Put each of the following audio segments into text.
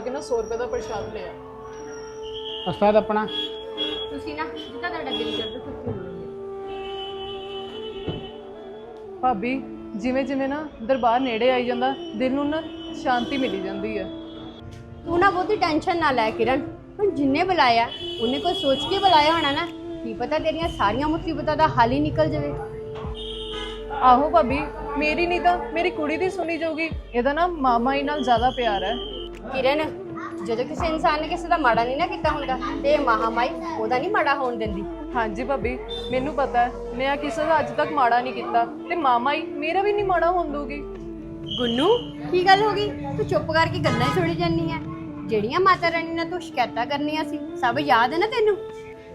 ਕੇ ਨਾ 100 ਰੁਪਏ ਦਾ ਪ੍ਰਸ਼ਾਦ ਲਿਆ ਉਸਤਾਦ ਆਪਣਾ? ਤੁਸੀਂ ਨਾ ਜਿੱਦਾਂ ਤੁਹਾਡਾ ਦਿਲ ਕਰਦਾ ਤੁਸੀਂ ਬੋਲੋ ਭਾਬੀ ਜਿਵੇਂ ਜਿਵੇਂ ਨਾ ਦਰਬਾਰ ਨੇੜੇ ਆਈ ਜਾਂਦਾ ਦਿਲ ਨੂੰ ਨਾ ਸ਼ਾਂਤੀ ਮਿਲੀ ਜਾਂਦੀ ਹੈ। ਤੂੰ ਨਾ ਬਹੁਤੀ ਟੈਨਸ਼ਨ ਨਾ ਲੈ ਕਿਰਨ। ਹੁਣ ਜਿੰਨੇ ਬੁਲਾਇਆ ਉਹਨੇ ਕੋਈ ਸੋਚ ਕੇ ਬੁਲਾਇਆ ਹੋਣਾ ਨਾ ਕੀ ਪਤਾ ਤੇਰੀਆਂ ਸਾਰੀਆਂ ਮੁਸੀਬਤਾਂ ਦਾ ਹੱਲ ਹੀ ਨਿਕਲ ਜਾਵੇ। ਆਹੋ ਭਾਬੀ ਮੇਰੀ ਨਹੀਂ ਤਾਂ ਮੇਰੀ ਕੁੜੀ ਦੀ ਸੁਣੀ ਜਾਊਗੀ। ਇਹਦਾ ਨਾ ਮਾਮਾ ਹੀ ਨਾਲ ਜ਼ਿਆਦਾ ਪਿਆਰ ਹੈ। ਕਿਰਨ ਜਦੋਂ ਕਿਸੇ ਇਨਸਾਨ ਨੇ ਕਿਸੇ ਦਾ ਮਾੜਾ ਨਹੀਂ ਨਾ ਕੀਤਾ ਹੁੰਦਾ ਤੇ ਇਹ ਮਹਾਮਾਈ ਉਹਦਾ ਨਹੀਂ ਮਾੜਾ ਹੋਣ ਦਿੰਦੀ। ਹਾਂਜੀ ਭਾਬੀ ਮੈਨੂੰ ਪਤਾ ਹੈ ਮੈਂ ਕਿਸੇ ਦਾ ਅੱਜ ਤੱਕ ਮਾੜਾ ਨਹੀਂ ਕੀਤਾ ਤੇ ਮਾਮਾ ਹੀ ਮੇਰਾ ਵੀ ਨਹੀਂ ਮਾੜਾ ਹੋਣ ਦੂਗੀ ਗੁੰਨੂ ਕੀ ਗੱਲ ਹੋ ਗਈ? ਤੂੰ ਚੁੱਪ ਕਰਕੇ ਗੱਲਾਂ ਹੀ ਸੁਣੀ ਜਾਂਦੀ ਆ ਜਿਹੜੀਆਂ ਮਾਤਾ ਰਾਣੀ ਨਾਲ ਤੂੰ ਸ਼ਿਕਾਇਤਾਂ ਕਰਨੀਆਂ ਸੀ ਸਭ ਯਾਦ ਹੈ ਨਾ ਤੈਨੂੰ?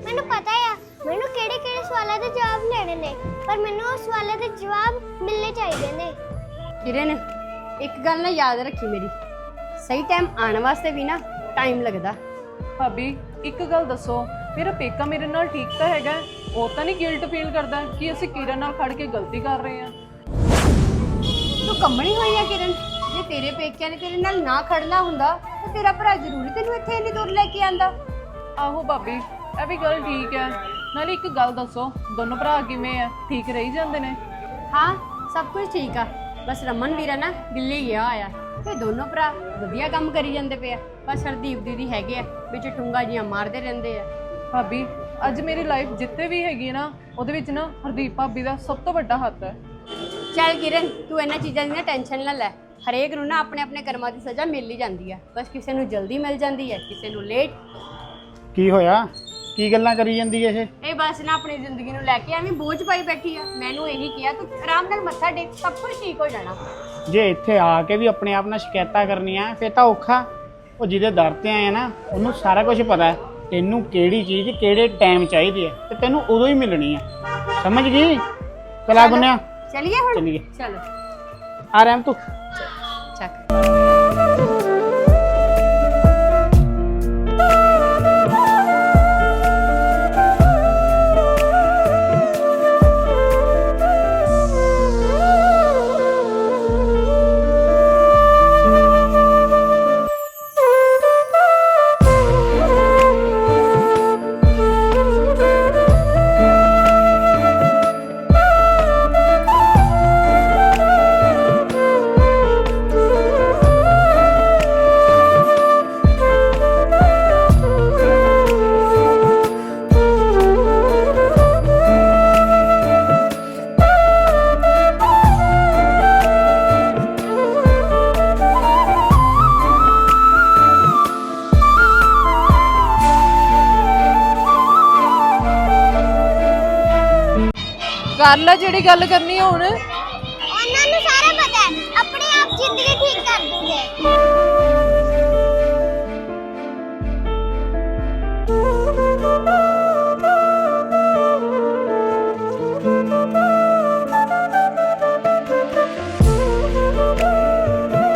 ਮੈਨੂੰ ਪਤਾ ਆ ਮੈਨੂੰ ਕਿਹੜੇ ਕਿਹੜੇ ਸਵਾਲਾਂ ਦੇ ਜਵਾਬ ਲੈਣੇ ਨੇ ਪਰ ਮੈਨੂੰ ਉਹ ਸਵਾਲਾਂ ਦੇ ਜਵਾਬ ਮਿਲਣੇ ਚਾਹੀਦੇ ਨੇ। ਕਿਰਨ ਇੱਕ ਗੱਲ ਨਾ ਯਾਦ ਰੱਖੀ ਮੇਰੀ। ਸਹੀ ਟਾਈਮ ਆਉਣ ਵਾਸਤੇ ਵੀ ਨਾ ਟਾਈਮ ਲੱਗਦਾ। ਭਾਬੀ ਇੱਕ ਗੱਲ ਦੱਸੋ ਮੇਰਾ ਪੇਕਾ ਮੇਰੇ ਨਾਲ ਠੀਕ ਤਾਂ ਹੈਗਾ ਹੈ? ਉਹ ਤਾਂ ਨਹੀਂ ਗਿਲਟ ਫੀਲ ਕਰਦਾ ਕਿ ਅਸੀਂ ਕਿਰਨ ਨਾਲ ਖੜ ਕੇ ਗਲਤੀ ਕਰ ਰਹੇ ਹਾਂ। ਤੂੰ ਕੰਮਣੀ ਹੋਈ ਆ ਕਿਰਨ? ਜੇ ਤੇਰੇ ਪੇਕਿਆਂ ਨੇ ਤੇਰੇ ਨਾਲ ਨਾ ਖੜਨਾ ਹੁੰਦਾ ਤਾਂ ਤੇਰਾ ਭਰਾ ਜ਼ਰੂਰੀ ਤੈਨੂੰ ਇੱਥੇ ਇੰਨੀ ਦੂਰ ਲੈ ਕੇ ਆਂਦਾ। ਆਹੋ ਭਾਬੀ ਇਹ ਵੀ ਗੱਲ ਠੀਕ ਹੈ। ਨਾਲੇ ਇੱਕ ਗੱਲ ਦੱਸੋ ਦੋਨੋਂ ਭਰਾ ਕਿਵੇਂ ਆ? ਠੀਕ ਰਹੀ ਜਾਂਦੇ ਨੇ? ਹਾਂ ਸਭ ਕੁਝ ਠੀਕ ਆ। ਬਸ ਰਮਨ ਵੀਰਾ ਨਾ ਦਿੱਲੀ ਗਿਆ ਆਇਆ ਤੇ ਦੋਨੋਂ ਭਰਾ ਵਧੀਆ ਕੰਮ ਕਰੀ ਜਾਂਦੇ ਪਏ ਆ। ਬਸ ਹਰਦੀਪ ਦੀਦੀ ਹੈਗੇ ਆ ਵਿੱਚ ਟੁੰਗਾ ਜੀਆਂ ਮਾਰਦੇ ਰਹਿੰਦੇ ਆ। ਭਾਬੀ ਅੱਜ ਮੇਰੀ ਲਾਈਫ ਜਿੱਤੇ ਵੀ ਹੈਗੀ ਨਾ ਉਹਦੇ ਵਿੱਚ ਨਾ ਹਰਦੀਪ ਭਾਬੀ ਦਾ ਸਭ ਤੋਂ ਵੱਡਾ ਹੱਥ ਹੈ। ਚੱਲ ਕਿਰਨ ਤੂੰ ਇਹਨਾਂ ਚੀਜ਼ਾਂ ਦੀ ਨਾ ਟੈਨਸ਼ਨ ਨਾ ਲੈ। ਹਰੇਕ ਨੂੰ ਨਾ ਆਪਣੇ ਆਪਣੇ ਕਰਮਾਂ ਦੀ ਸਜ਼ਾ ਮਿਲ ਹੀ ਜਾਂਦੀ ਆ। ਬਸ ਕਿਸੇ ਨੂੰ ਜਲਦੀ ਮਿਲ ਜਾਂਦੀ ਹੈ ਕਿਸੇ ਨੂੰ ਲੇਟ ਕੀ ਹੋਇਆ? ਕੀ ਗੱਲਾਂ ਕਰੀ ਜਾਂਦੀ ਇਹ? ਇਹ ਬਸ ਨਾ ਆਪਣੀ ਜ਼ਿੰਦਗੀ ਨੂੰ ਲੈ ਕੇ ਐਵੇਂ ਬੋਝ ਪਾਈ ਬੈਠੀ ਆ। ਮੈਨੂੰ ਇਹੀ ਕਿਹਾ ਤੂੰ ਆਰਾਮ ਨਾਲ ਮੱਥਾ ਟੇਕ ਸਭ ਕੁਝ ਠੀਕ ਹੋ ਜਾਣਾ। ਜੇ ਇੱਥੇ ਆ ਕੇ ਵੀ ਆਪਣੇ ਆਪ ਨਾਲ ਸ਼ਿਕਾਇਤਾਂ ਕਰਨੀਆਂ ਫਿਰ ਤਾਂ ਔਖਾ। ਉਹ ਜਿਹਦੇ ਦਰ ਤੇ ਆਏ ਨਾ ਉਹਨੂੰ ਸਾਰਾ ਕੁਝ ਪਤਾ ਹੈ ਤੈਨੂੰ ਕਿਹੜੀ ਚੀਜ਼ ਕਿਹੜੇ ਟਾਈਮ ਚਾਹੀਦੀ ਹੈ ਤੇ ਤੈਨੂੰ ਉਦੋਂ ਹੀ ਮਿਲਣੀ ਹੈ। ਸਮਝ ਗਈ? ਚਲਾ ਗੁੰਨਿਆ। ਚਲਿਏ ਹੁਣ? ਚਲੀਏ। ਚਲੋ। ਆ ਰਹਿਮ ਤੂੰ। ਚੱਕ। ਕਰ ਲੈ ਜਿਹੜੀ ਗੱਲ ਕਰਨੀ ਹੁਣ। ਉਹਨਾਂ ਨੂੰ ਸਾਰਾ ਪਤਾ ਹੈ। ਆਪਣੇ ਆਪ ਜ਼ਿੰਦਗੀ ਠੀਕ ਕਰ ਦੂੰਗੇ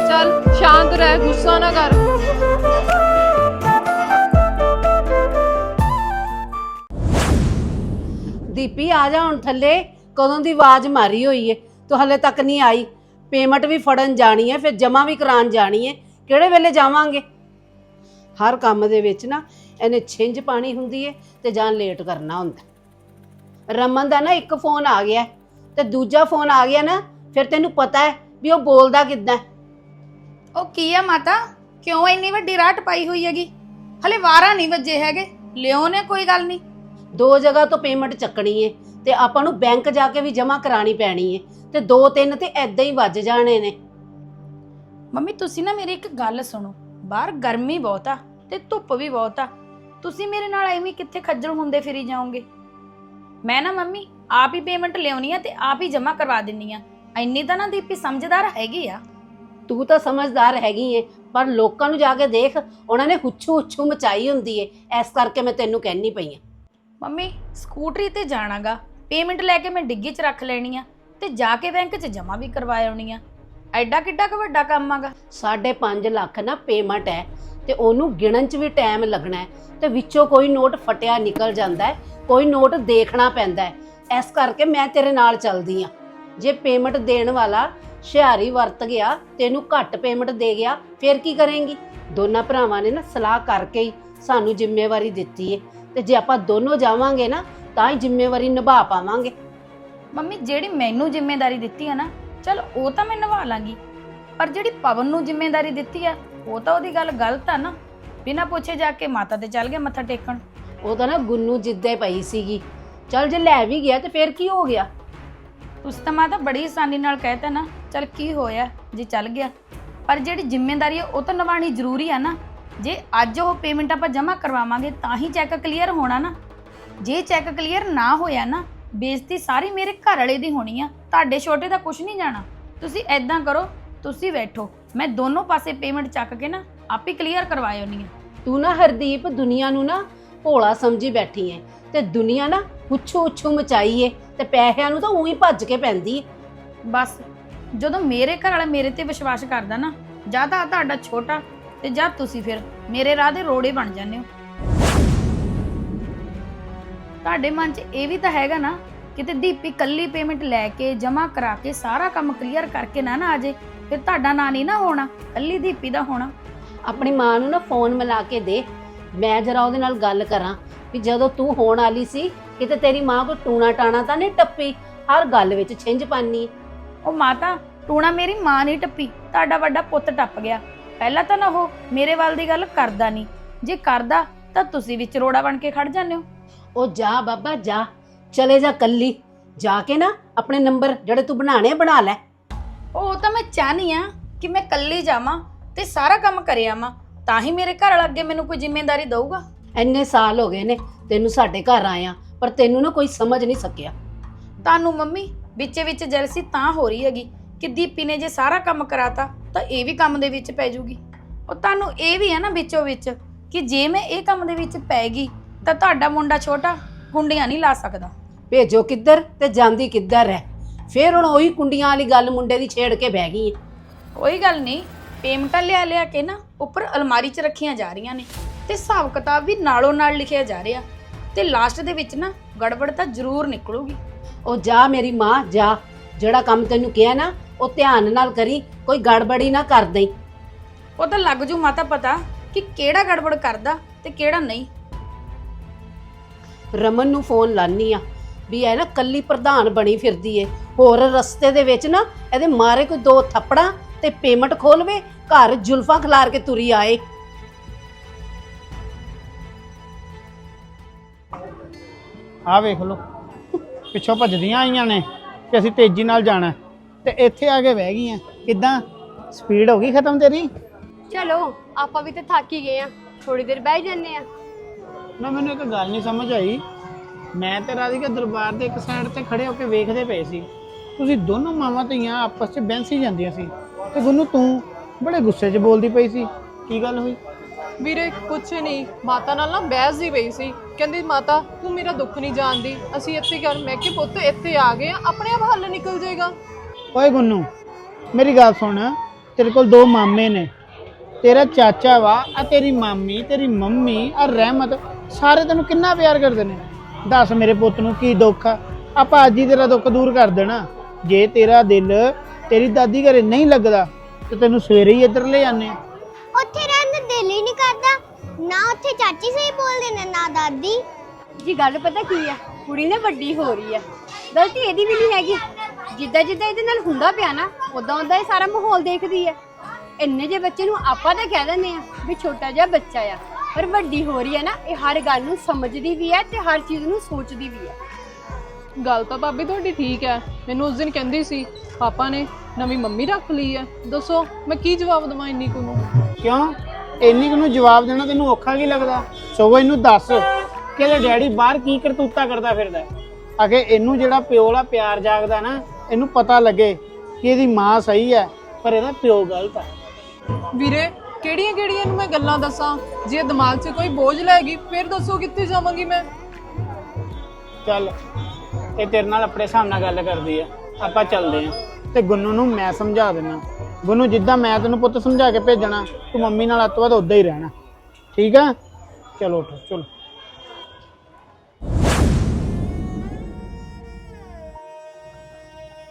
ਚੱਲ ਸ਼ਾਂਤ ਰਹਿ ਗੁੱਸਾ ਨਾ ਕਰ। ਦੀਪੀ, ਆ ਜਾ ਹੁਣ ਥੱਲੇ, ਕਦੋਂ ਦੀ ਆਵਾਜ਼ ਮਾਰੀ ਹੋਈ ਏ? ਤੂੰ ਹਲੇ ਤੱਕ ਨਹੀਂ ਆਈ। ਪੇਮੈਂਟ ਵੀ ਫੜਨ ਜਾਣੀ ਏ, ਫਿਰ ਜਮਾ ਵੀ ਕਰਾਉਣ ਜਾਣੀ ਏ। ਕਿਹੜੇ ਵੇਲੇ ਜਾਵਾਂਗੇ? ਹਰ ਕੰਮ ਦੇ ਵਿੱਚ ਨਾ ਇਹਨੇ ਛਿੰਝ ਪਾਣੀ ਹੁੰਦੀ ਏ ਤੇ ਜਾਂ ਲੇਟ ਕਰਨਾ ਹੁੰਦਾ। ਰਮਨ ਦਾ ਨਾ ਇੱਕ ਫੋਨ ਆ ਗਿਆ ਤੇ ਦੂਜਾ ਫੋਨ ਆ ਗਿਆ ਨਾ, ਫਿਰ ਤੈਨੂੰ ਪਤਾ ਹੈ ਵੀ ਉਹ ਬੋਲਦਾ ਕਿੱਦਾਂ ਉਹ ਕੀ ਆ ਮਾਤਾ? ਕਿਉਂ ਇੰਨੀ ਵੱਡੀ ਰਾਟ ਪਾਈ ਹੋਈ ਹੈਗੀ? ਹਲੇ ਵਾਰਾ ਨਹੀਂ ਵੱਜੇ ਹੈਗੇ। ਲਿਓ ਨੇ ਕੋਈ ਗੱਲ ਨਹੀਂ। ਦੋ ਜਗ੍ਹਾ ਤੋਂ ਪੇਮੈਂਟ ਚੱਕਣੀ ਏ ਤੇ ਆਪਾਂ ਨੂੰ ਬੈਂਕ ਜਾ ਕੇ ਵੀ ਜਮਾ ਕਰਾਣੀ ਪੈਣੀ ਏ ਤੇ ਦੋ ਤਿੰਨ ਤੇ ਐਦਾਂ ਹੀ ਵੱਜ ਜਾਣੇ ਨੇ। ਮੰਮੀ ਤੁਸੀਂ ਨਾ ਮੇਰੀ ਇੱਕ ਗੱਲ ਸੁਣੋ ਬਾਹਰ ਗਰਮੀ ਬਹੁਤ ਆ ਤੇ ਧੁੱਪ ਵੀ ਬਹੁਤ ਆ। ਤੁਸੀਂ ਮੇਰੇ ਨਾਲ ਐਵੇਂ ਕਿੱਥੇ ਖੱਜਲ ਹੁੰਦੇ ਫਿਰੀ ਜਾਓਗੇ? ਮੈਂ ਨਾ ਮੰਮੀ ਆਪ ਹੀ ਪੇਮੈਂਟ ਲਿਆਉਣੀ ਆ ਤੇ ਆਪ ਹੀ ਜਮ੍ਹਾਂ ਕਰਵਾ ਦਿੰਨੀ ਆ। ਇੰਨੀ ਤਾਂ ਨਾ ਦੀਪੀ ਸਮਝਦਾਰ ਹੈਗੀ ਆ। ਤੂੰ ਤਾਂ ਸਮਝਦਾਰ ਹੈਗੀ ਏ ਪਰ ਲੋਕਾਂ ਨੂੰ ਜਾ ਕੇ ਦੇਖ ਉਹਨਾਂ ਨੇ ਹੁੱਛੂ ਹੁੱਛੂ ਮਚਾਈ ਹੁੰਦੀ ਏ। ਇਸ ਕਰਕੇ ਮੈਂ ਤੈਨੂੰ ਕਹਿਣੀ ਪਈ ਆ। ਮੰਮੀ, ਸਕੂਟਰੀ ਤੇ ਜਾਣਾਗਾ। ਪੇਮੈਂਟ ਲੈ ਕੇ ਮੈਂ ਡਿੱਗੀ 'ਚ ਰੱਖ ਲੈਣੀ ਆ ਤੇ ਜਾ ਕੇ ਬੈਂਕ 'ਚ ਜਮ੍ਹਾਂ ਵੀ ਕਰਵਾ ਆਉਣੀ ਆ। ਐਡਾ ਕਿੱਡਾ ਕੁ ਵੱਡਾ ਕੰਮ ਆਗਾ। 5.5 ਲੱਖ ਨਾ ਪੇਮੈਂਟ ਹੈ ਤੇ ਉਹਨੂੰ ਗਿਣਨ 'ਚ ਵੀ ਟਾਈਮ ਲੱਗਣਾ ਹੈ ਤੇ ਵਿੱਚੋਂ ਕੋਈ ਨੋਟ ਫਟਿਆ ਨਿਕਲ ਜਾਂਦਾ ਹੈ ਕੋਈ ਨੋਟ ਦੇਖਣਾ ਪੈਂਦਾ ਹੈ ਇਸ ਕਰਕੇ ਮੈਂ ਤੇਰੇ ਨਾਲ ਚੱਲਦੀ ਆ। ਜੇ ਪੇਮੈਂਟ ਦੇਣ ਵਾਲਾ ਹੁਸ਼ਿਆਰੀ ਵਰਤ ਗਿਆ ਤੈਨੂੰ ਘੱਟ ਪੇਮੈਂਟ ਦੇ ਗਿਆ, ਫਿਰ ਕੀ ਕਰੇਂਗੀ? ਦੋਨਾਂ ਭਰਾਵਾਂ ਨੇ ਨਾ ਸਲਾਹ ਕਰਕੇ ਹੀ ਸਾਨੂੰ ਜ਼ਿੰਮੇਵਾਰੀ ਦਿੱਤੀ ਹੈ ਤੇ ਜੇ ਆਪਾਂ ਦੋਨੋਂ ਜਾਵਾਂਗੇ ਨਾ ਤਾਂ ਹੀ ਜ਼ਿੰਮੇਵਾਰੀ ਨਿਭਾ ਪਾਵਾਂਗੇ। ਮੰਮੀ ਜਿਹੜੀ ਮੈਨੂੰ ਜ਼ਿੰਮੇਵਾਰੀ ਦਿੱਤੀ ਆ ਨਾ ਚਲ ਉਹ ਤਾਂ ਮੈਂ ਨਿਭਾ ਲਾਂਗੀ। ਪਰ ਜਿਹੜੀ ਪਵਨ ਨੂੰ ਜ਼ਿੰਮੇਵਾਰੀ ਦਿੱਤੀ ਆ ਉਹ ਤਾਂ ਉਹਦੀ ਗੱਲ ਗਲਤ ਆ ਨਾ। ਬਿਨਾਂ ਪੁੱਛੇ ਜਾ ਕੇ ਮਾਤਾ ਤੇ ਚੱਲ ਗਿਆ ਮੱਥਾ ਟੇਕਣ। ਉਹ ਤਾਂ ਨਾ ਗੁੰਨੂ ਜਿੱਦੇ ਪਈ ਸੀਗੀ। ਚਲ ਜੇ ਲੈ ਵੀ ਗਿਆ ਤੇ ਫੇਰ ਕੀ ਹੋ ਗਿਆ? ਤੁਸੀਂ ਤਾਂ ਮਾਤਾ ਬੜੀ ਆਸਾਨੀ ਨਾਲ ਕਹਿਤਾ ਨਾ ਚਲ ਕੀ ਹੋਇਆ ਜੇ ਚੱਲ ਗਿਆ। ਪਰ ਜਿਹੜੀ ਜ਼ਿੰਮੇਵਾਰੀ ਆ ਉਹ ਤਾਂ ਨਿਭਾਣੀ ਜ਼ਰੂਰੀ ਆ ਨਾ। ਜੇ ਅੱਜ ਉਹ ਪੇਮੈਂਟ ਆਪਾਂ ਜਮ੍ਹਾਂ ਕਰਵਾਵਾਂਗੇ ਤਾਂ ਹੀ ਚੈੱਕ ਕਲੀਅਰ ਹੋਣਾ ਨਾ। ਜੇ ਚੈੱਕ ਕਲੀਅਰ ਨਾ ਹੋਇਆ ਨਾ ਬੇਇੱਜ਼ਤੀ ਸਾਰੀ ਮੇਰੇ ਘਰ ਵਾਲੇ ਦੀ ਹੋਣੀ ਆ। ਤੁਹਾਡੇ ਛੋਟੇ ਦਾ ਕੁਝ ਨਹੀਂ ਜਾਣਾ। ਤੁਸੀਂ ਐਦਾਂ ਕਰੋ ਤੁਸੀਂ ਬੈਠੋ। ਮੈਂ ਦੋਨੋਂ ਪਾਸੇ ਪੇਮੈਂਟ ਚੱਕ ਕੇ ਨਾ ਆਪੇ ਕਲੀਅਰ ਕਰਵਾਇਓ ਨਹੀਂ ਤੂੰ ਨਾ ਹਰਦੀਪ ਦੁਨੀਆ ਨੂੰ ਨਾ ਭੋਲਾ ਸਮਝੀ ਬੈਠੀ ਐ। ਤੇ ਦੁਨੀਆ ਨਾ ਹੁੱਛੂ ਹੁੱਛੂ ਮਚਾਈ ਏ ਤੇ ਪੈਸਿਆਂ ਨੂੰ ਤਾਂ ਉਹੀ ਭੱਜ ਕੇ ਪੈਂਦੀ ਏ। ਬਸ ਜਦੋਂ ਮੇਰੇ ਘਰ ਵਾਲਾ ਮੇਰੇ ਤੇ ਵਿਸ਼ਵਾਸ ਕਰਦਾ ਨਾ ਜਾਂ ਤਾਂ ਤੁਹਾਡਾ ਛੋਟਾ ਤੇ ਜਾਂ ਤੁਸੀਂ ਫਿਰ ਮੇਰੇ ਰਾਹ ਦੇ ਰੋੜੇ ਬਣ ਜਾਂਦੇ ਹੋ। ਤੁਹਾਡੇ ਮਨ 'ਚ ਇਹ ਵੀ ਤਾਂ ਹੈਗਾ ਨਾ ਕਿਤੇ ਦੀਪੀ ਕੱਲੀ ਪੇਮੈਂਟ ਲੈ ਕੇ ਜਮ੍ਹਾਂ ਕਰਾ ਕੇ ਸਾਰਾ ਕੰਮ ਕਲੀਅਰ ਕਰਕੇ ਨਾ ਨਾ ਆਜੇ ਫਿਰ ਤੁਹਾਡਾ ਨਾਂ ਨਹੀਂ ਨਾ ਹੋਣਾ ਕੱਲੀ ਦੀਪੀ ਦਾ ਹੋਣਾ। ਆਪਣੀ ਮਾਂ ਨੂੰ ਨਾ ਫੋਨ ਮਿਲਾ ਕੇ ਦੇ ਮੈਂ ਜਰਾ ਉਹਦੇ ਨਾਲ ਗੱਲ ਕਰਾਂ ਵੀ ਜਦੋਂ ਤੂੰ ਹੋਣ ਵਾਲੀ ਸੀ ਕਿਤੇ ਤੇਰੀ ਮਾਂ ਕੋ ਟੂਣਾ ਟਾਣਾ ਤਾਂ ਨਹੀਂ ਟੱਪੀ ਹਰ ਗੱਲ ਵਿੱਚ ਛਿੰਝ ਪਾਨੀ। ਉਹ ਮਾਤਾ ਟੂਣਾ ਮੇਰੀ ਮਾਂ ਨਹੀਂ ਟੱਪੀ ਤੁਹਾਡਾ ਵੱਡਾ ਪੁੱਤ ਟੱਪ ਗਿਆ। ਪਹਿਲਾਂ ਤਾਂ ਨਾ ਉਹ ਮੇਰੇ ਵੱਲ ਦੀ ਗੱਲ ਕਰਦਾ ਨਹੀਂ। ਜੇ ਕਰਦਾ ਤਾਂ ਤੁਸੀਂ ਵਿੱਚ ਰੋੜਾ ਬਣ ਕੇ ਖੜ ਜਾਂਦੇ ਹੋ। ਉਹ ਜਾ ਬਾਬਾ ਜਾ। ਚਲੇ ਜਾ ਕੱਲੀ। ਜਾ ਕੇ ਨਾ ਆਪਣੇ ਨੰਬਰ ਜਿਹੜੇ ਤੂੰ ਬਣਾਣੇ ਬਣਾ ਲੈ। ਉਹ ਤਾਂ ਮੈਂ ਚਾਹਨੀ ਆ ਕਿ ਮੈਂ ਇਕੱਲੀ ਜਾਵਾਂ ਤੇ ਸਾਰਾ ਕੰਮ ਕਰੇ ਆਵਾਂ। ਤਾਂ ਹੀ ਮੇਰੇ ਘਰ ਵਾਲਾ ਅੱਗੇ ਮੈਨੂੰ ਕੋਈ ਜ਼ਿੰਮੇਵਾਰੀ ਦਊਗਾ। ਇੰਨੇ ਸਾਲ ਹੋ ਗਏ ਨੇ ਤੈਨੂੰ ਸਾਡੇ ਘਰ ਆਇਆ ਪਰ ਤੈਨੂੰ ਨਾ ਕੋਈ ਸਮਝ ਨਹੀਂ ਸਕਿਆ। ਤੁਹਾਨੂੰ ਮੰਮੀ ਵਿੱਚੇ ਵਿੱਚ ਜਲਸੀ ਤਾਂ ਹੋ ਰਹੀ ਹੈਗੀ। ਕਿ ਦੀਪੀ ਨੇ ਜੇ ਸਾਰਾ ਕੰਮ ਕਰਾਤਾ ਤਾਂ ਇਹ ਵੀ ਕੰਮ ਦੇ ਵਿੱਚ ਪੈ ਜੂਗੀ। ਉਹ ਤੁਹਾਨੂੰ ਇਹ ਵੀ ਹੈ ਨਾ ਵਿੱਚੋਂ ਵਿੱਚ ਕਿ ਜੇ ਮੈਂ ਇਹ ਕੰਮ ਦੇ ਵਿੱਚ ਪੈ ਗਈ ਤਾਂ ਤੁਹਾਡਾ ਮੁੰਡਾ ਛੋਟਾ ਗੁੰਡੀਆਂ ਨਹੀਂ ਲਾ ਸਕਦਾ। ਭੇਜੋ ਕਿੱਧਰ ਤੇ ਜਾਂਦੀ ਕਿੱਧਰ ਹੈ। ਫੇਰ ਹੁਣ ਉਹੀ ਕੁੰਡੀਆਂ ਵਾਲੀ ਗੱਲ ਮੁੰਡੇ ਦੀ ਛੇੜ ਕੇ ਬਹਿ ਗਈ ਹੈ। ਕੋਈ ਗੱਲ ਨਹੀਂ ਪੇਮੈਂਟਾਂ ਲਿਆ ਲਿਆ ਕੇ ਨਾ ਉੱਪਰ ਅਲਮਾਰੀ 'ਚ ਰੱਖੀਆਂ ਜਾ ਰਹੀਆਂ ਨੇ ਤੇ ਹਿਸਾਬ ਕਿਤਾਬ ਵੀ ਨਾਲੋਂ ਨਾਲ ਲਿਖਿਆ ਜਾ ਰਿਹਾ। ਤੇ ਲਾਸਟ ਦੇ ਵਿੱਚ ਨਾ ਗੜਬੜ ਤਾਂ ਜ਼ਰੂਰ ਨਿਕਲੂਗੀ। ਉਹ ਜਾ ਮੇਰੀ ਮਾਂ ਜਾ। ਜਿਹੜਾ ਕੰਮ ਤੈਨੂੰ ਕਿਹਾ ਨਾ ਉਹ ਧਿਆਨ ਨਾਲ ਕਰੀ ਕੋਈ ਗੜਬੜੀ ਨਾ ਕਰ ਦੇਈ। ਉਹ ਤਾਂ ਲੱਗ ਜੂ ਮਾਤਾ ਪਤਾ ਕਿ ਕਿਹੜਾ ਗੜਬੜ ਕਰਦਾ ਤੇ ਕਿਹੜਾ ਨਹੀਂ। ਰਮਨ ਨੂੰ ਫੋਨ ਲਾਨੀ ਆ ਵੀ ਇਹ ਨਾ ਕੱਲੀ ਪ੍ਰਧਾਨ ਬਣੀ ਫਿਰਦੀ ਏ। ਹੋਰ ਰਸਤੇ ਦੇ ਵਿੱਚ ਨਾ ਇਹਦੇ ਮਾਰੇ ਕੋਈ ਦੋ ਥੱਪੜਾਂ ਤੇ ਪੇਮੈਂਟ ਖੋਲਵੇ ਘਰ ਜੁਲਫਾਂ ਖਿਲਾਰ ਕੇ ਤੁਰੀ ਆਏ। ਆਹ ਵੇਖ ਲਓ ਪਿੱਛੋਂ ਭੱਜਦੀਆਂ ਆਈਆਂ ਨੇ ਕਿ ਅਸੀਂ ਤੇਜ਼ੀ ਨਾਲ ਜਾਣਾ। ਤੇ ਇੱਥੇ ਆ ਕੇ ਬਹਿ ਗਈਆਂ। ਕਿੱਦਾਂ? ਸਪੀਡ ਹੋ ਗਈ ਖਤਮ ਤੇਰੀ? ਚਲੋ ਆਪਾਂ ਵੀ ਤੇ ਥੱਕ ਹੀ ਗਏ ਆ। ਥੋੜੀ ਦੇਰ ਬਹਿ ਜੰਨੇ ਆ। ਨਾ ਮੈਨੂੰ ਇੱਕ ਗੱਲ ਨਹੀਂ ਸਮਝ ਆਈ। ਮੈਂ ਤੇ ਰਾਧਿਕਾ ਦਰਬਾਰ ਦੇ ਇੱਕ ਸਾਈਡ ਤੇ ਖੜੇ ਹੋ ਕੇ ਵੇਖਦੇ ਪਏ ਸੀ। ਤੁਸੀਂ ਦੋਨੋਂ ਮਾਵਾਂ ਧੀਆਂ ਆਪਸ 'ਚ ਬੈਂਸੀ ਜਾਂਦੀਆਂ ਸੀ। ਤੇ ਗੁੰਨੂ ਤੂੰ ਬੜੇ ਗੁੱਸੇ 'ਚ ਬੋਲਦੀ ਪਈ ਸੀ। ਕੀ ਗੱਲ ਹੋਈ? ਵੀਰੇ ਕੁਛ ਨਹੀਂ ਮਾਤਾ ਨਾਲ ਨਾ ਬਹਿਸ ਹੀ ਪਈ ਸੀ। ਕਹਿੰਦੀ ਮਾਤਾ ਤੂੰ ਮੇਰਾ ਦੁੱਖ ਨਹੀਂ ਜਾਣਦੀ। ਅਸੀਂ ਇੱਥੇ ਕਰ ਮੈਂ ਕਿ ਪੁੱਤ ਇੱਥੇ ਆ ਗਏ ਆ। ਆਪਣੇ ਆਪ ਹੱਲ ਨਿਕਲ ਜਾਏਗਾ। ਓਏ ਗੁੰਨੂ ਮੇਰੀ ਗੱਲ ਸੁਣ। ਤੇਰੇ ਕੋਲ ਦੋ ਮਾਮੇ ਨੇ। ਤੇਰਾ ਚਾਚਾ ਵਾ ਆ ਤੇਰੀ ਮਾਮੀ ਤੇਰੀ ਮੰਮੀ ਆ ਰਹਿਮਤ ਸਾਰੇ ਤੈਨੂੰ ਕਿੰਨਾ ਪਿਆਰ ਕਰਦੇ ਨੇ? ਦੱਸ ਮੇਰੇ ਪੁੱਤ ਨੂੰ ਕੀ ਦੁੱਖ ਆ? ਆਪਾਂ ਅੱਜ ਹੀ ਤੇਰਾ ਦੁੱਖ ਦੂਰ ਕਰ ਦੇਣਾ। ਜੇ ਤੇਰਾ ਦਿਲ ਤੇਰੀ ਦਾਦੀ ਘਰੇ ਨਹੀਂ ਲੱਗਦਾ ਤੇ ਤੈਨੂੰ ਸਵੇਰੇ ਹੀ ਇੱਧਰ ਲੈ ਆਨੇ ਉੱਥੇ ਰਹਿਣ ਦਾ ਦਿਲ ਹੀ ਨਹੀਂ ਕਰਦਾ। ਨਾ ਉੱਥੇ ਚਾਚੀ ਸਹੀ ਬੋਲਦੇ ਨੇ ਨਾ ਦਾਦੀ। ਜੀ ਗੱਲ ਪਤਾ ਕੀ ਆ? ਕੁੜੀ ਨੇ ਵੱਡੀ ਹੋ ਰਹੀ ਆ। ਗਲਤੀ ਇਹਦੀ ਵੀ ਨਹੀਂ ਹੈਗੀ। ਜਿੱਦਾਂ ਜਿੱਦਾਂ ਇਹਦੇ ਨਾਲ ਹੁੰਦਾ ਪਿਆ ਨਾ ਉਦਾਂ ਉਦਾਂ ਇਹ ਸਾਰਾ ਮਾਹੌਲ ਦੇਖਦੀ ਆ ਇੰਨੇ ਜੇ ਬੱਚੇ ਨੂੰ ਆਪਾਂ ਤਾਂ ਕਹਿ ਦਿੰਦੇ ਆ ਵੀ ਛੋਟਾ ਜਿਹਾ ਬੱਚਾ ਆ ਪਰ ਵੱਡੀ ਹੋ ਰਹੀ ਆ ਨਾ ਇਹ ਹਰ ਗੱਲ ਨੂੰ ਸਮਝਦੀ ਵੀ ਹੈ ਤੇ ਹਰ ਚੀਜ਼ ਨੂੰ ਸੋਚਦੀ ਵੀ ਹੈ। ਗੱਲ ਤਾਂ ਭਾਬੀ ਤੁਹਾਡੀ ਠੀਕ ਹੈ ਮੈਨੂੰ ਉਸ ਦਿਨ ਕਹਿੰਦੀ ਸੀ ਪਾਪਾ ਨੇ ਨਵੀਂ ਮੰਮੀ ਰੱਖ ਲਈ ਹੈ। ਦੱਸੋ ਮੈਂ ਕੀ ਜਵਾਬ ਦਵਾਂ ਇੰਨੀ ਕੁ ਨੂੰ? ਕਿਉਂ? ਇੰਨੀ ਕੁ ਨੂੰ ਜਵਾਬ ਦੇਣਾ ਤੈਨੂੰ ਔਖਾ ਕੀ ਲੱਗਦਾ? ਸਗੋਂ ਇਹਨੂੰ ਦੱਸ ਕਿ ਇਹਦਾ ਡੈਡੀ ਬਾਹਰ ਕੀ ਕਰਤੂਤਾ ਕਰਦਾ ਫਿਰਦਾ ਅਗੇ ਇਹਨੂੰ ਜਿਹੜਾ ਪਿਓ ਵਾਲਾ ਪਿਆਰ ਜਾਗਦਾ ਨਾ ਇਹਨੂੰ ਪਤਾ ਲੱਗੇ ਕਿ ਇਹਦੀ ਮਾਂ ਸਹੀ ਹੈ ਪਰ ਇਹਦਾ ਪਿਓ ਗਲਤ ਹੈ ਵੀਰੇ ਕਿਹੜੀਆਂ ਕਿਹੜੀਆਂ ਨੂੰ ਮੈਂ ਗੱਲਾਂ ਦੱਸਾਂ? ਜੇ ਦਿਮਾਗ 'ਚ ਕੋਈ ਬੋਝ ਲੈ ਗਈ ਫਿਰ ਦੱਸੋ ਕਿੱਥੇ ਜਾਵਾਂਗੀ ਮੈਂ? ਚੱਲ ਇਹ ਤੇਰੇ ਨਾਲ ਆਪਣੇ ਹਿਸਾਬ ਨਾਲ ਗੱਲ ਕਰਦੀ ਆ। ਆਪਾਂ ਚੱਲਦੇ ਆ। ਤੇ ਗੁੰਨੂ ਨੂੰ ਮੈਂ ਸਮਝਾ ਦਿੰਦਾ ਗੁੰਨੂ ਜਿੱਦਾਂ ਮੈਂ ਤੈਨੂੰ ਪੁੱਤ ਸਮਝਾ ਕੇ ਭੇਜਣਾ ਤੂੰ ਮੰਮੀ ਨਾਲ ਅੱਤ ਵੱਧ ਉਦਾਂ ਹੀ ਰਹਿਣਾ। ਠੀਕ ਆ? ਚਲੋ ਉੱਠੋ ਚਲੋ।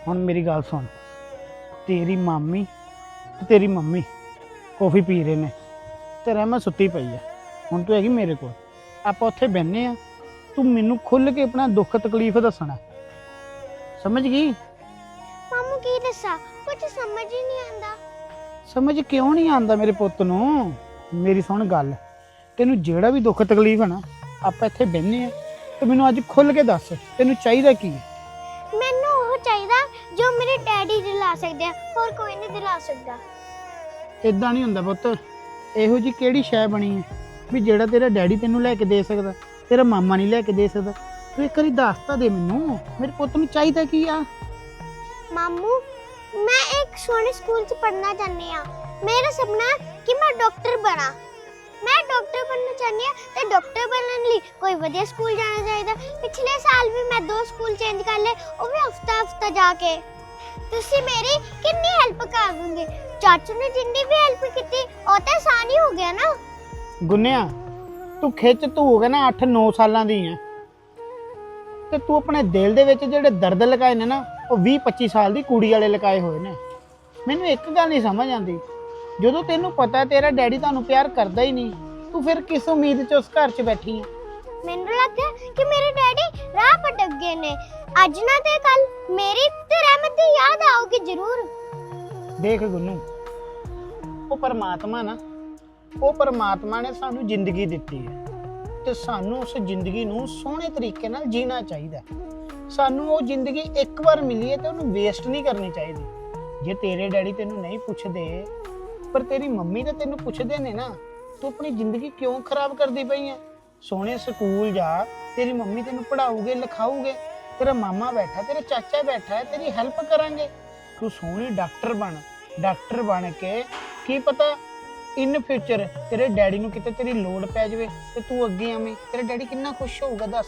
ਹੁਣ ਮੇਰੀ ਗੱਲ ਸੁਣ। ਤੇਰੀ ਮਾਮੀ ਤੇ ਤੇਰੀ ਮੰਮੀ ਕੌਫੀ ਪੀ ਰਹੇ ਨੇ। ਤੇ ਰਹਿਮਤ ਸੁੱਤੀ ਪਈ ਹੈ ਹੁਣ ਤੂੰ ਹੈਗੀ ਮੇਰੇ ਕੋਲ। ਆਪਾਂ ਉੱਥੇ ਬੈੰਨੇ ਆ। ਤੂੰ ਮੈਨੂੰ ਖੁੱਲ ਕੇ ਆਪਣਾ ਦੁੱਖ ਤਕਲੀਫ ਦੱਸਣਾ। ਸਮਝ ਗਈ? ਮਾਮੂ ਕੀ ਦੱਸਾਂ? ਕੁਝ ਸਮਝ ਹੀ ਨਹੀਂ ਆਉਂਦਾ। ਸਮਝ ਕਿਉਂ ਨਹੀਂ ਆਉਂਦਾ ਮੇਰੇ ਪੁੱਤ ਨੂੰ? ਮੇਰੀ ਸੁਣ ਗੱਲ। ਤੈਨੂੰ ਜਿਹੜਾ ਵੀ ਦੁੱਖ ਤਕਲੀਫ ਹੈ ਨਾ ਆਪਾਂ ਇੱਥੇ ਬੈੰਨੇ ਆ। ਤੇ ਮੈਨੂੰ ਅੱਜ ਖੁੱਲ ਕੇ ਦੱਸ ਤੈਨੂੰ ਚਾਹੀਦਾ ਕੀ ਹੈ? ਮੇਰੇ ਡੈਡੀ ਦਿਲਾ ਸਕਦੇ ਆ ਹੋਰ ਕੋਈ ਨਹੀਂ ਦਿਲਾ ਸਕਦਾ। ਇਦਾਂ ਨਹੀਂ ਹੁੰਦਾ ਪੁੱਤ ਇਹੋ ਜੀ ਕਿਹੜੀ ਸ਼ੈ ਬਣੀ ਹੈ ਵੀ ਜਿਹੜਾ ਤੇਰਾ ਡੈਡੀ ਤੈਨੂੰ ਲੈ ਕੇ ਦੇ ਸਕਦਾ ਤੇਰਾ ਮਾਮਾ ਨਹੀਂ ਲੈ ਕੇ ਦੇ ਸਕਦਾ। ਤੂੰ ਇੱਕ ਵਾਰੀ ਦੱਸ ਤਾਂ ਦੇ ਮੈਨੂੰ ਮੇਰੇ ਪੁੱਤ ਨੂੰ ਚਾਹੀਦਾ ਕੀ ਆ? ਮਾਮੂ ਮੈਂ ਇੱਕ ਸੋਹਣੇ ਸਕੂਲ 'ਚ ਪੜ੍ਹਨਾ ਚਾਹੁੰਦੀ ਆ ਮੇਰਾ ਸੁਪਨਾ ਕਿ ਮੈਂ ਡਾਕਟਰ ਬਣਾ। ਮੈਂ ਡਾਕਟਰ ਬਣਨਾ ਚਾਹੁੰਦੀ ਆ ਤੇ ਡਾਕਟਰ ਬਣਨ ਲਈ ਕੋਈ ਵਧੀਆ ਸਕੂਲ ਜਾਣਾ ਚਾਹੀਦਾ। ਪਿਛਲੇ ਸਾਲ ਵੀ ਮੈਂ ਦੋ ਸਕੂਲ ਚੇਂਜ ਕਰ ਲਏ ਉਹ ਵੀ ਹਫਤਾ ਹਫਤਾ ਜਾ ਕੇ। ਤੁਸੀਂ ਮੇਰੀ ਕਿੰਨੀ ਹੈਲਪ ਕਰ ਦੋਗੇ? ਚਾਚੂ ਨੇ ਜਿੰਨੀ ਵੀ ਹੈਲਪ ਕੀਤੀ, ਉਹ ਤਾਂ ਆਸਾਨ ਹੀ ਹੋ ਗਿਆ ਨਾ। ਗੁੰਨਿਆ, ਤੂੰ ਖਿੱਚ, ਤੂੰ ਹੋ ਗਿਆ ਨਾ 8-9 ਸਾਲਾਂ ਦੀ ਹੈ ਤੇ ਤੂੰ ਆਪਣੇ ਦਿਲ ਦੇ ਵਿੱਚ ਜਿਹੜੇ ਦਰਦ ਲਗਾਏ ਨੇ ਨਾ, ਉਹ 20-25 ਸਾਲ ਦੀ ਕੁੜੀ ਵਾਲੇ ਲਗਾਏ ਹੋਏ ਨੇ। ਮੈਨੂੰ ਇੱਕ ਗੱਲ ਨਹੀਂ ਸਮਝ ਆਉਂਦੀ। ਜਦੋਂ ਤੈਨੂੰ ਪਤਾ ਤੇਰਾ ਡੈਡੀ ਤੁਹਾਨੂੰ ਪਿਆਰ ਕਰਦਾ ਹੀ ਨਹੀਂ, ਤੂੰ ਫਿਰ ਕਿਸ ਉਮੀਦ 'ਚ ਉਸ ਘਰ 'ਚ ਬੈਠੀ ਹੈ ਮੈਨੂੰ ਲੱਗਿਆ ਕਿ ਮੇਰੇ ਡੈਡੀ ਰਾਹ ਭਟਕ ਗਏ ਨੇ। ਅੱਜ ਨਾ ਤੇ ਕੱਲ ਮੇਰੀ ਤੇ ਰਹਿਮਤ ਦੀ ਯਾਦ ਆਉਗੀ ਜ਼ਰੂਰ। ਦੇਖ ਗੁੰਨੂ, ਉਹ ਪਰਮਾਤਮਾ ਨਾ, ਉਹ ਪਰਮਾਤਮਾ ਨੇ ਸਾਨੂੰ ਜ਼ਿੰਦਗੀ ਦਿੱਤੀ ਹੈ ਤੇ ਸਾਨੂੰ ਉਸ ਜ਼ਿੰਦਗੀ ਨੂੰ ਸੋਹਣੇ ਤਰੀਕੇ ਨਾਲ ਜੀਣਾ ਚਾਹੀਦਾ ਸਾਨੂੰ ਉਹ ਜ਼ਿੰਦਗੀ ਇੱਕ ਵਾਰ ਮਿਲੀ ਹੈ ਤੇ ਉਹਨੂੰ ਵੇਸਟ ਨਹੀਂ ਕਰਨੀ ਚਾਹੀਦੀ। ਜੇ ਤੇਰੇ ਡੈਡੀ ਤੈਨੂੰ ਨਹੀਂ ਪੁੱਛਦੇ, ਪਰ ਤੇਰੀ ਮੰਮੀ ਤਾਂ ਤੈਨੂੰ ਪੁੱਛਦੇ ਨੇ ਨਾ, ਤੂੰ ਆਪਣੀ ਜ਼ਿੰਦਗੀ ਕਿਉਂ ਖਰਾਬ ਕਰਦੀ ਪਈ ਹੈ? ਸੋਹਣੇ ਸਕੂਲ ਜਾ, ਤੇਰੀ ਮੰਮੀ ਤੈਨੂੰ ਪੜਾਉਗੇ ਲਿਖਾਉਗੇ ਤੇਰਾ ਮਾਮਾ ਬੈਠਾ, ਤੇਰਾ ਚਾਚਾ ਬੈਠਾ, ਤੇਰੀ ਹੈਲਪ ਕਰਾਂਗੇ। ਤੂੰ ਸੋਹਣੀ ਡਾਕਟਰ ਬਣ ਡਾਕਟਰ ਬਣ ਕੇ, ਕੀ ਪਤਾ ਇਨ ਫਿਊਚਰ ਤੇਰੇ ਡੈਡੀ ਨੂੰ ਕਿਤੇ ਤੇਰੀ ਲੋੜ ਪੈ ਜਾਵੇ ਤੇ ਤੂੰ ਅੱਗੇ ਆਵੇਂ ਤੇਰਾ ਡੈਡੀ ਕਿੰਨਾ ਖੁਸ਼ ਹੋਊਗਾ, ਦੱਸ।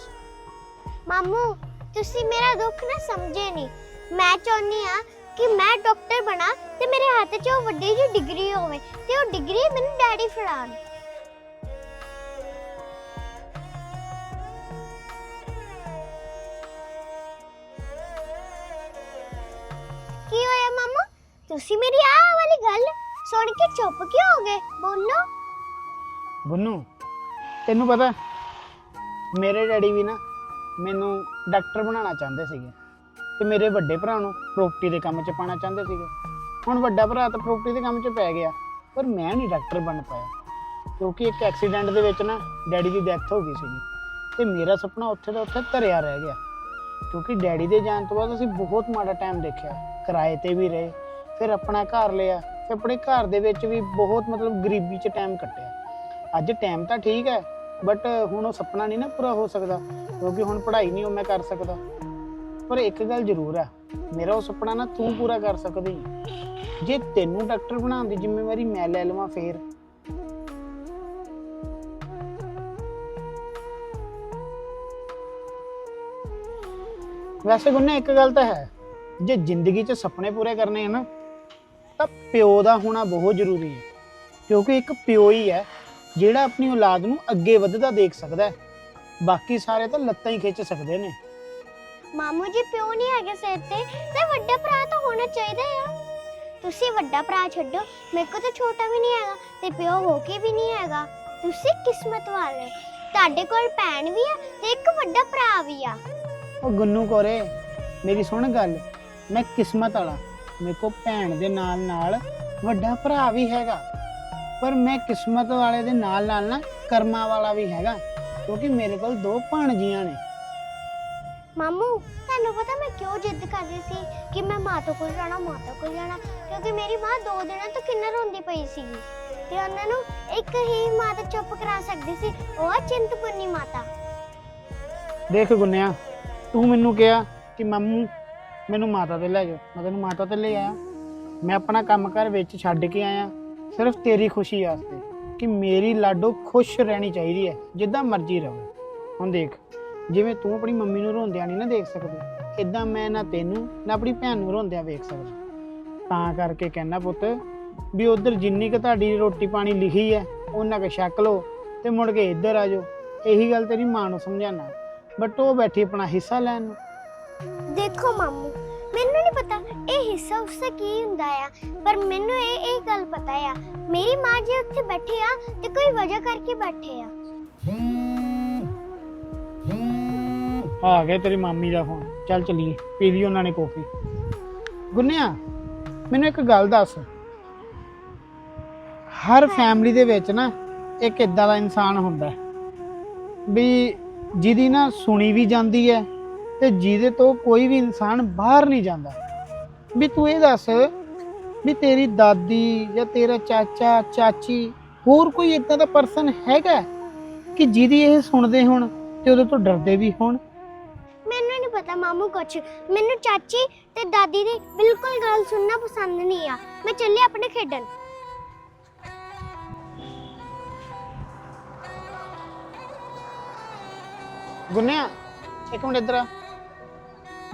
ਮਾਮੂ, ਤੁਸੀਂ ਮੇਰਾ ਦੁੱਖ ਨਾ ਸਮਝੇ ਨਹੀਂ ਮੈਂ ਚਾਹੁੰਦੀ ਆ ਕਿ ਮੈਂ ਡਾਕਟਰ ਬਣਾ ਤੇ ਮੇਰੇ ਹੱਥ 'ਚ ਉਹ ਵੱਡੀ ਜਿਹੀ ਡਿਗਰੀ ਹੋਵੇ ਤੇ ਉਹ ਡਿਗਰੀ ਮੈਨੂੰ ਡੈਡੀ ਫੜਾਣ ਤੁਸੀਂ ਮੇਰੀ ਆਹ ਵਾਲੀ ਗੱਲ ਸੁਣ ਕੇ ਚੁੱਪ ਕਿਉਂ ਹੋ ਗਏ? ਬੋਲੋ। ਗੁੰਨੂ ਤੈਨੂੰ ਪਤਾ, ਮੇਰੇ ਡੈਡੀ ਵੀ ਨਾ ਮੈਨੂੰ ਡਾਕਟਰ ਬਣਾਉਣਾ ਚਾਹੁੰਦੇ ਸੀਗੇ ਤੇ ਮੇਰੇ ਵੱਡੇ ਭਰਾ ਨੂੰ ਪ੍ਰੋਪਰਟੀ ਦੇ ਕੰਮ 'ਚ ਪਾਣਾ ਚਾਹੁੰਦੇ ਸੀਗੇ। ਹੁਣ ਵੱਡਾ ਭਰਾ ਤਾਂ ਪ੍ਰੋਪਰਟੀ ਦੇ ਕੰਮ 'ਚ ਪੈ ਗਿਆ, ਪਰ ਮੈਂ ਨਹੀਂ ਡਾਕਟਰ ਬਣ ਪਾਇਆ। ਕਿਉਂਕਿ ਇੱਕ ਐਕਸੀਡੈਂਟ ਦੇ ਵਿੱਚ ਨਾ ਡੈਡੀ ਦੀ ਡੈਥ ਹੋ ਗਈ ਸੀਗੀ ਤੇ ਮੇਰਾ ਸੁਪਨਾ ਉੱਥੇ ਦਾ ਉੱਥੇ ਧਰਿਆ ਰਹਿ ਗਿਆ। ਕਿਉਂਕਿ ਡੈਡੀ ਦੇ ਜਾਣ ਤੋਂ ਬਾਅਦ ਅਸੀਂ ਬਹੁਤ ਮਾੜਾ ਟਾਈਮ ਦੇਖਿਆ, ਕਿਰਾਏ ਤੇ ਵੀ ਰਹੇ ਫਿਰ ਆਪਣਾ ਘਰ ਲਿਆ, ਫਿਰ ਆਪਣੇ ਘਰ ਦੇ ਵਿੱਚ ਵੀ ਬਹੁਤ ਮਤਲਬ ਗਰੀਬੀ 'ਚ ਟਾਈਮ ਕੱਟਿਆ। ਅੱਜ ਟਾਈਮ ਤਾਂ ਠੀਕ ਹੈ ਬਟ ਹੁਣ ਉਹ ਸੁਪਨਾ ਨਹੀਂ ਨਾ ਪੂਰਾ ਹੋ ਸਕਦਾ, ਕਿਉਂਕਿ ਹੁਣ ਪੜ੍ਹਾਈ ਨਹੀਂ ਉਹ ਮੈਂ ਕਰ ਸਕਦਾ। ਪਰ ਇੱਕ ਗੱਲ ਜ਼ਰੂਰ ਹੈ, ਮੇਰਾ ਉਹ ਸੁਪਨਾ ਨਾ ਤੂੰ ਪੂਰਾ ਕਰ ਸਕਦੀ ਜੇ ਤੈਨੂੰ ਡਾਕਟਰ ਬਣਾਉਣ ਦੀ ਜ਼ਿੰਮੇਵਾਰੀ ਮੈਂ ਲੈ ਲਵਾਂ ਫੇਰ। ਵੈਸੇ ਗੁੰਨੇ ਇੱਕ ਗੱਲ ਤਾਂ ਹੈ, ਜੇ ਜ਼ਿੰਦਗੀ 'ਚ ਸੁਪਨੇ ਪੂਰੇ ਕਰਨੇ ਹਨ ਤਾਂ ਪਿਓ ਦਾ ਹੋਣਾ ਬਹੁਤ ਜ਼ਰੂਰੀ ਹੈ। ਕਿਉਂਕਿ ਇੱਕ ਪਿਓ ਹੀ ਹੈ ਜਿਹੜਾ ਆਪਣੀ ਔਲਾਦ ਨੂੰ ਅੱਗੇ ਵੱਧਦਾ ਦੇਖ ਸਕਦਾ ਹੈ। ਬਾਕੀ ਸਾਰੇ ਤਾਂ ਲੱਤਾਂ ਹੀ ਖਿੱਚ ਸਕਦੇ ਨੇ। ਮਾਮੂ ਜੀ ਪਿਓ ਨਹੀਂ ਹੈਗੇ ਸਿਰ ਤੇ ਤੇ ਵੱਡਾ ਭਰਾ ਤਾਂ ਹੋਣਾ ਚਾਹੀਦਾ ਆ। ਤੁਸੀਂ ਵੱਡਾ ਭਰਾ ਛੱਡੋ ਮੇਰੇ ਕੋਲ ਤਾਂ ਛੋਟਾ ਵੀ ਨਹੀਂ ਹੈਗਾ ਤੇ ਪਿਓ ਹੋ ਕੇ ਵੀ ਨਹੀਂ ਹੈਗਾ। ਤੁਸੀਂ ਕਿਸਮਤ ਵਾਲੇ ਤੁਹਾਡੇ ਕੋਲ ਭੈਣ ਵੀ ਆ ਤੇ ਇੱਕ ਵੱਡਾ ਭਰਾ ਵੀ ਆ। ਉਹ ਗੁੰਨੂ ਕੋਰੇ ਮੇਰੀ ਸੁਣ ਗੱਲ ਮੈਂ ਕਿਸਮਤ ਵਾਲਾ। ਮੇਰੇ ਕੋ ਭੈਣ ਦੇ ਨਾਲ ਨਾਲ ਵੱਡਾ ਭਰਾ ਵੀ ਹੈਗਾ। ਪਰ ਮੈਂ ਕਿਸਮਤ ਵਾਲੇ ਦੇ ਨਾਲ ਨਾਲ ਨਾ ਕਰਮਾਂ ਵਾਲਾ ਵੀ ਹੈਗਾ ਕਿਉਂਕਿ ਮੇਰੇ ਕੋਲ ਦੋ ਭਾਣਜੀਆਂ ਨੇ। ਮਾਮੂ ਤੁਹਾਨੂੰ ਪਤਾ ਮੈਂ ਕਿਉਂ ਜਿੱਦ ਕਰ ਰਹੀ ਸੀ ਕਿ ਮੈਂ ਮਾਤਾ ਕੋਲ ਜਾਣਾ ਮਾਤਾ ਕੋਲ ਜਾਣਾ? ਕਿਉਂਕਿ ਮੇਰੀ ਮਾਂ ਦੋ ਦਿਨਾਂ ਤੋਂ ਕਿੰਨਾ ਰੋਂਦੀ ਪਈ ਸੀਗੀ ਤੇ ਉਹਨਾਂ ਨੂੰ ਇੱਕ ਹੀ ਮਾਤਾ ਚੁੱਪ ਕਰਾ ਸਕਦੀ ਸੀ ਉਹ ਆ ਚਿੰਤਪੁਰਨੀ ਮਾਤਾ। ਦੇਖ ਗੁੰਨਿਆ ਤੂੰ ਮੈਨੂੰ ਕਿਹਾ ਕਿ ਮਾਮੂ ਮੈਨੂੰ ਮਾਤਾ ਤੇ ਲੈ ਜਾਓ। ਮੈਂ ਤੈਨੂੰ ਮਾਤਾ ਤੇ ਲੈ ਆਇਆ। ਮੈਂ ਆਪਣਾ ਕੰਮ ਘਰ ਵਿੱਚ ਛੱਡ ਕੇ ਆਇਆ। ਸਿਰਫ ਤੇਰੀ ਖੁਸ਼ੀ ਵਾਸਤੇ ਕਿ ਮੇਰੀ ਲਾਡੋ ਖੁਸ਼ ਰਹਿਣੀ ਚਾਹੀਦੀ ਹੈ, ਜਿੱਦਾਂ ਮਰਜ਼ੀ ਰਹੋ ਹੁਣ ਦੇਖ, ਜਿਵੇਂ ਤੂੰ ਆਪਣੀ ਮੰਮੀ ਨੂੰ ਰੋਂਦਿਆਂ ਨਹੀਂ ਨਾ ਦੇਖ ਸਕਦੀ ਇਦਾਂ ਮੈਂ ਨਾ ਤੈਨੂੰ, ਨਾ ਆਪਣੀ ਭੈਣ ਨੂੰ ਰੋਂਦਿਆਂ ਵੇਖ ਸਕਦਾ। ਤਾਂ ਕਰਕੇ ਕਹਿਣਾ ਪੁੱਤ ਵੀ ਉਧਰ ਜਿੰਨੀ ਕੁ ਤੁਹਾਡੀ ਰੋਟੀ ਪਾਣੀ ਲਿਖੀ ਹੈ ਉਹਨਾਂ ਕੁ ਛਕ ਲਓ ਤੇ ਮੁੜ ਕੇ ਇੱਧਰ ਆ ਜਾਓ। ਇਹੀ ਗੱਲ ਤੇਰੀ ਮਾਂ ਨੂੰ ਸਮਝਾਣਾ ਬਟ ਉਹ ਬੈਠੀ ਆਪਣਾ ਹਿੱਸਾ ਲੈਣ ਨੂੰ। ਦੇਖੋ ਮਾਮੂ ਇਹ ਹਿੱਸਾ ਉਸਦਾ ਕੀ ਹੁੰਦਾ ਆ? ਪਰ ਮੈਨੂੰ ਇਹ ਇਹ ਗੱਲ ਪਤਾ ਆ। ਮੇਰੀ ਮਾਂ ਜੇ ਉੱਥੇ ਬੈਠੀ ਆ ਤੇ ਕੋਈ ਵਜ੍ਹਾ ਕਰਕੇ ਬੈਠੇ ਆ। ਆ ਗਿਆ ਤੇਰੀ ਮਾਮੀ ਦਾ ਫੋਨ। ਚੱਲ ਚਲੀਏ ਪੀ ਲਈ ਉਹਨਾਂ ਨੇ ਕੌਫੀ। ਗੁੰਨਿਆ ਮੈਨੂੰ ਇੱਕ ਗੱਲ ਦੱਸ। ਹਰ ਫੈਮਿਲੀ ਦੇ ਵਿੱਚ ਨਾ ਇੱਕ ਇਦਾਂ ਦਾ ਇਨਸਾਨ ਹੁੰਦਾ ਵੀ ਜਿਹਦੀ ਨਾ ਸੁਣੀ ਵੀ ਜਾਂਦੀ ਹੈ ਤੇ ਜਿਹਦੇ ਤੋਂ ਕੋਈ ਵੀ ਇਨਸਾਨ ਬਾਹਰ ਨਹੀਂ ਜਾਂਦਾ। ਵੀ ਤੂੰ ਇਹ ਦੱਸ ਵੀ ਤੇਰੀ ਦਾਦੀ ਜਾਂ ਤੇਰਾ ਚਾਚਾ ਚਾਚੀ ਹੋਰ ਕੋਈ ਇਦਾਂ ਦਾ ਪਰਸਨ ਹੈਗਾ ਕਿ ਜਿਹਦੀ ਇਹ ਸੁਣਦੇ ਹੋਣ ਤੇ ਉਹਦੇ ਤੋਂ ਡਰਦੇ ਵੀ ਹੋਣ? ਮੈਨੂੰ ਨਹੀਂ ਪਤਾ ਮਾਮੂ ਕੁਛ। ਮੈਨੂੰ ਚਾਚੀ ਤੇ ਦਾਦੀ ਦੀ ਬਿਲਕੁਲ ਗੱਲ ਸੁਣਨਾ ਪਸੰਦ ਨਹੀਂ ਆ। ਮੈਂ ਚੱਲੀ ਆਪਣੇ ਖੇਡਣ। ਗੁੰਨਿਆ ਇੱਕ ਮਿੰਟ ਇੱਧਰ ਆ।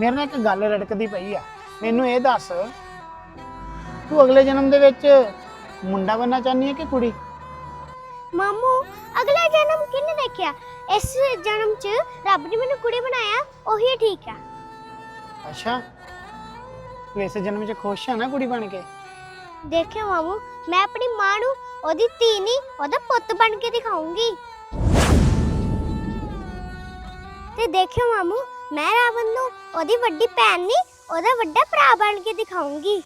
ਮੇਰੇ ਨਾਲ ਇੱਕ ਗੱਲ ਰੜਕਦੀ ਪਈ ਆ। ਮੈਨੂੰ ਇਹ ਦੱਸ ਤੂੰ ਅਗਲੇ ਜਨਮ ਦੇ ਵਿੱਚ ਮੁੰਡਾ ਬਣਨਾ ਚਾਹਨੀ ਹੈ ਕਿ ਕੁੜੀ? ਮਾਮੂ ਅਗਲਾ ਜਨਮ ਕਿਹਨੇ ਦੇਖਿਆ? ਇਸ ਜਨਮ 'ਚ ਰੱਬ ਨੇ ਮੈਨੂੰ ਕੁੜੀ ਬਣਾਇਆ ਉਹੀ ਠੀਕ ਆ। ਅੱਛਾ ਤੂੰ ਇਸ ਜਨਮ 'ਚ ਖੁਸ਼ ਆ ਨਾ ਕੁੜੀ ਬਣ ਕੇ? ਦੇਖਿਓ ਮਾਮੂ ਮੈਂ ਆਪਣੀ ਮਾਂ ਨੂੰ ਉਹਦੀ ਧੀ ਨਹੀਂ ਉਹਦਾ ਪੁੱਤ ਬਣ ਕੇ ਦਿਖਾਉਂਗੀ। ਤੇ ਦੇਖਿਓ ਮਾਮੂ ਮੈਂ ਰਾਵਣ ਨੂੰ ਉਹਦੀ ਵੱਡੀ ਭੈਣ ਨਹੀਂ ਉਹਦਾ ਵੱਡਾ ਭਰਾ ਬਣ ਕੇ ਦਿਖਾਉਂਗੀ।